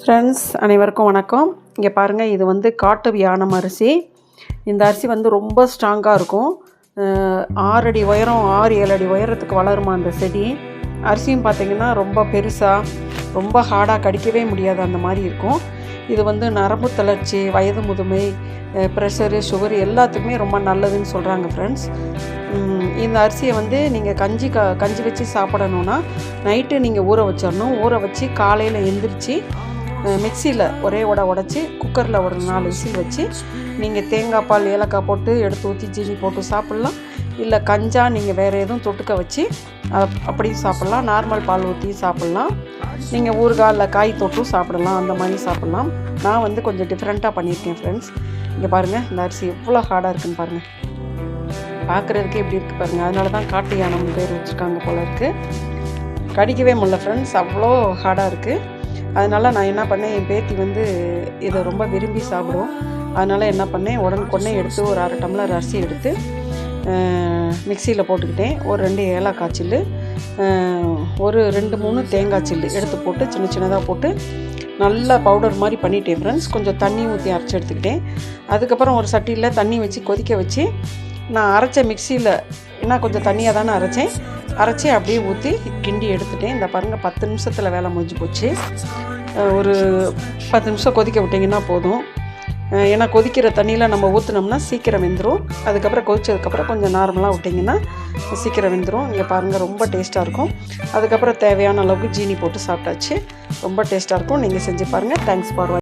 Friends அனைவருக்கும் வணக்கம். இங்கே பாருங்கள் இது வந்து காட்டு வியானம் அரிசி. இந்த அரிசி வந்து ரொம்ப ஸ்ட்ராங்காக இருக்கும். ஆறடி ஆறு அடி உயரம் ஆறு ஏழு அடி உயரத்துக்கு வளருமா அந்த செடி? அரிசியும் பார்த்திங்கன்னா ரொம்ப பெருசாக ரொம்ப ஹார்டாக கடிக்கவே முடியாது அந்த மாதிரி இருக்கும். இது வந்து நரம்பு தளர்ச்சி வயது முதுமை ப்ரெஷரு சுகர் எல்லாத்துக்குமே ரொம்ப நல்லதுன்னு சொல்கிறாங்க ஃப்ரெண்ட்ஸ் இந்த அரிசியை வந்து நீங்கள் கஞ்சி க கஞ்சி வச்சு சாப்பிடணுன்னா நைட்டு நீங்கள் ஊற வச்சிடணும். ஊற வச்சு காலையில் எந்திரிச்சு மிக்சியில் ஒரே உட உடச்சி குக்கரில் ஒரு நாலு விசில் வச்சு நீங்கள் தேங்காய் பால் ஏலக்காய் போட்டு எடுத்து ஊற்றி ஜீனி போட்டு சாப்பிட்லாம். இல்லை கஞ்சா நீங்கள் வேறு எதுவும் தொட்டுக்க வச்சு அப்படியும் சாப்பிட்லாம். நார்மல் பால் ஊற்றி சாப்பிட்லாம். நீங்கள் ஊறுகாலில் காய் தொட்டும் சாப்பிடலாம். அந்த மாதிரி சாப்பிட்லாம். நான் வந்து கொஞ்சம் டிஃப்ரெண்ட்டாக பண்ணியிருக்கேன் ஃப்ரெண்ட்ஸ் இங்கே பாருங்கள் இந்த அரிசி எவ்வளோ ஹார்டாக இருக்குன்னு பாருங்கள் பார்க்குறதுக்கே எப்படி இருக்குது பாருங்கள் அதனால தான் காட்டு யானம் பேர் வச்சுருக்காங்க போல இருக்குது கடிக்கவே முடியல ஃப்ரெண்ட்ஸ் அவ்வளோ ஹார்டாக இருக்குது அதனால் நான் என்ன பண்ணேன் என் பேத்தி வந்து இதை ரொம்ப விரும்பி சாப்பிடுவோம் அதனால் என்ன பண்ணேன் உடனுக்குடனே எடுத்து ஒரு அரை டம்ளர் அரிசி எடுத்து மிக்சியில் போட்டுக்கிட்டேன். ஒரு ரெண்டு ஏலக்காய் சில்லு ஒரு ரெண்டு மூணு தேங்காய் சில்லு எடுத்து போட்டு சின்ன சின்னதாக போட்டு நல்லா பவுடர் மாதிரி பண்ணிட்டேன் ஃப்ரெண்ட்ஸ் கொஞ்சம் தண்ணி ஊற்றி அரைச்சி எடுத்துக்கிட்டேன். அதுக்கப்புறம் ஒரு சட்டியில் தண்ணி வச்சு கொதிக்க வச்சு நான் அரைச்ச மிக்சியில் ஏன்னா கொஞ்சம் தண்ணியாக தானே அரைச்சேன். அரைச்சி அப்படியே ஊற்றி கிண்டி எடுத்துட்டேன். இந்த பாருங்கள் பத்து நிமிஷத்தில் வேலை முடிஞ்சு போச்சு. ஒரு பத்து நிமிஷம் கொதிக்க விட்டிங்கன்னா போதும். ஏன்னா கொதிக்கிற தண்ணியில் நம்ம ஊற்றுனோம்னா சீக்கிரம் வெந்துடும் அதுக்கப்புறம் கொதிச்சதுக்கப்புறம் கொஞ்சம் நார்மலாக விட்டிங்கன்னா சீக்கிரம் வெந்துடும் இங்கே பாருங்கள் ரொம்ப டேஸ்ட்டாக இருக்கும். அதுக்கப்புறம் தேவையான அளவுக்கு ஜீனி போட்டு சாப்பிட்டாச்சு. ரொம்ப டேஸ்ட்டாக இருக்கும். நீங்கள் செஞ்சு பாருங்கள் தேங்க்ஸ் ஃபார்